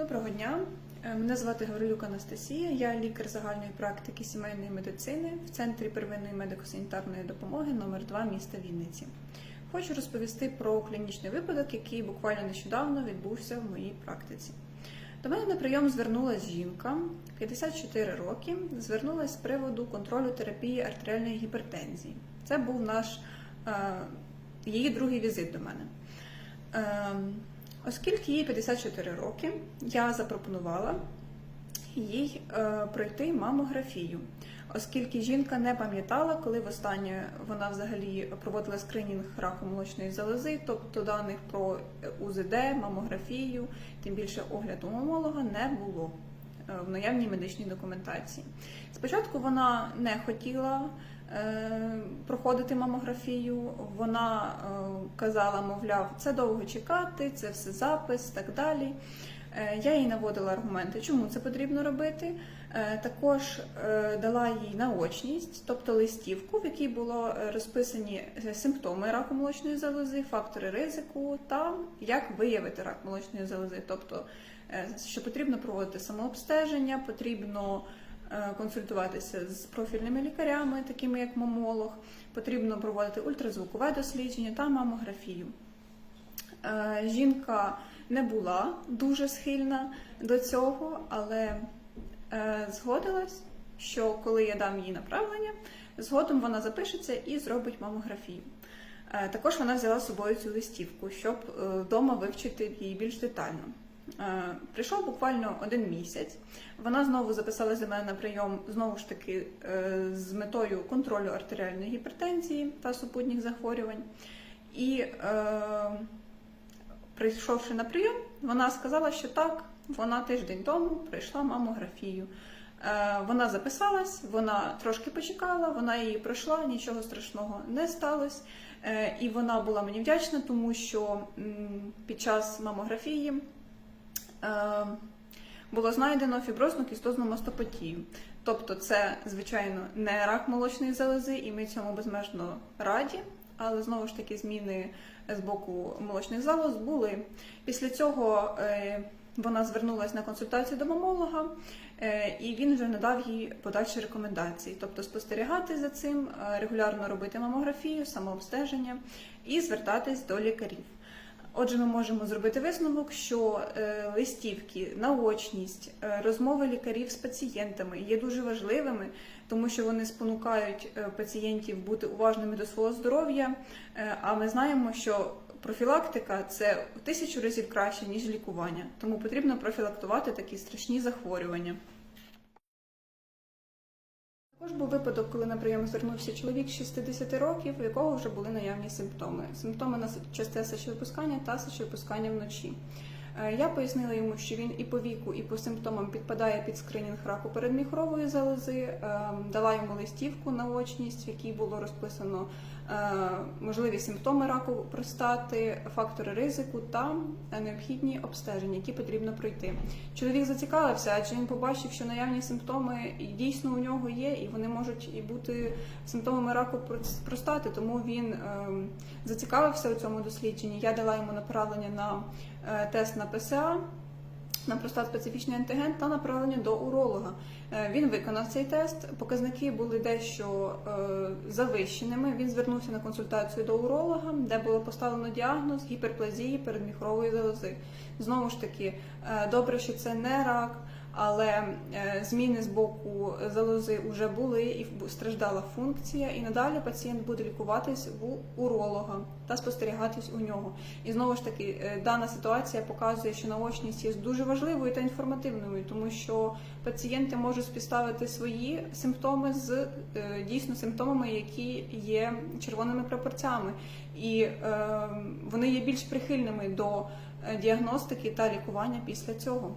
Доброго дня. Е, Мене звати Гаврилюк Анастасія. Я лікар загальної практики сімейної медицини в центрі первинної медико-санітарної допомоги номер 2 міста Вінниці. Хочу розповісти про клінічний випадок, який буквально нещодавно відбувся в моїй практиці. До мене на прийом звернулася жінка 54 роки. Звернулася з приводу контролю терапії артеріальної гіпертензії. Це був наш е, її другий візит до мене. Оскільки їй 54 роки, я запропонувала їй е, пройти мамографію, оскільки жінка не пам'ятала, коли востаннє вона взагалі проводила скринінг раку молочної залози, тобто даних про УЗД, мамографію, тим більше огляду мамолога не було. е, в наявній медичній документації. Спочатку вона не хотіла е, проходити мамографію. Вона е, казала, мовляв, це довго чекати, це все запис, так далі. Е, Я їй наводила аргументи, чому це потрібно робити. Е, Також е, дала їй наочність, тобто листівку, в якій було розписані симптоми раку молочної залози, фактори ризику та як виявити рак молочної залози. Тобто, що потрібно проводити самообстеження, потрібно консультуватися з профільними лікарями, такими як мамолог, потрібно проводити ультразвукове дослідження та мамографію. Е, Жінка не була дуже схильна до цього, але е, згодилась, що коли я дам їй направлення, згодом вона запишеться і зробить мамографію. Е, Також вона взяла з собою цю листівку, щоб вдома вивчити її більш детально. Прийшов буквально один місяць. Вона знову записалася до мене на прийом знову ж таки з метою контролю артеріальної гіпертензії та супутніх захворювань. І прийшовши на прийом, вона сказала, що так, вона тиждень тому пройшла мамографію. Е, Вона записалась, вона трошки почекала, вона її пройшла, нічого страшного не сталося. Е, І вона була мені вдячна, тому що під час мамографії е, було знайдено фіброзну кістозну мастопатію. Тобто, це, звичайно, не рак молочної залози, і ми цьому безмежно раді. Але знову ж таки зміни з боку молочних залоз були. Після цього е, вона звернулася на консультацію до мамолога, е, і він вже надав їй подальші рекомендації, тобто спостерігати за цим, е, регулярно робити мамографію, самообстеження і звертатись до лікарів. Отже, ми можемо зробити висновок, що е, листівки, наочність, е, розмови лікарів з пацієнтами є дуже важливими, тому що вони спонукають е, пацієнтів бути уважними до свого здоров'я. А ми знаємо, що профілактика це в тисячу разів краще ніж лікування, тому потрібно профілактувати такі страшні захворювання. Був випадок, коли на прийом звернувся чоловік 60 років, у якого вже були наявні симптоми. Симптоми на часте сечовипускання та сечовипускання вночі. Е, Я пояснила йому, що він і по віку, і по симптомам підпадає під скринінг раку передміхрової залози, е, дала йому листівку на очність, в якій було розписано можливі симптоми раку простати, фактори ризику та необхідні обстеження, які потрібно пройти. Чоловік зацікавився, адже він побачив, що наявні симптоми дійсно у нього є, і вони можуть і бути симптомами раку прост- простати. Тому він ем, зацікавився у цьому дослідженні. Я дала йому направлення на е, тест на ПСА. На простат-специфічний антиген та направлення до уролога. Е, Він виконав цей тест. Показники були дещо е, завищеними. Він звернувся на консультацію до уролога, де було поставлено діагноз гіперплазії передміхрової залози. Знову ж таки, е, добре, що це не рак, але е, зміни з боку залози вже були і в- страждала функція. І надалі пацієнт буде лікуватись у уролога та спостерігатись у нього. І знову ж таки, е, дана ситуація показує, що наочність є дуже важливою та інформативною, тому що пацієнти можуть співставити свої симптоми з е, дійсно симптомами, які є червоними прапорцями, і вони є більш прихильними до діагностики та лікування після цього.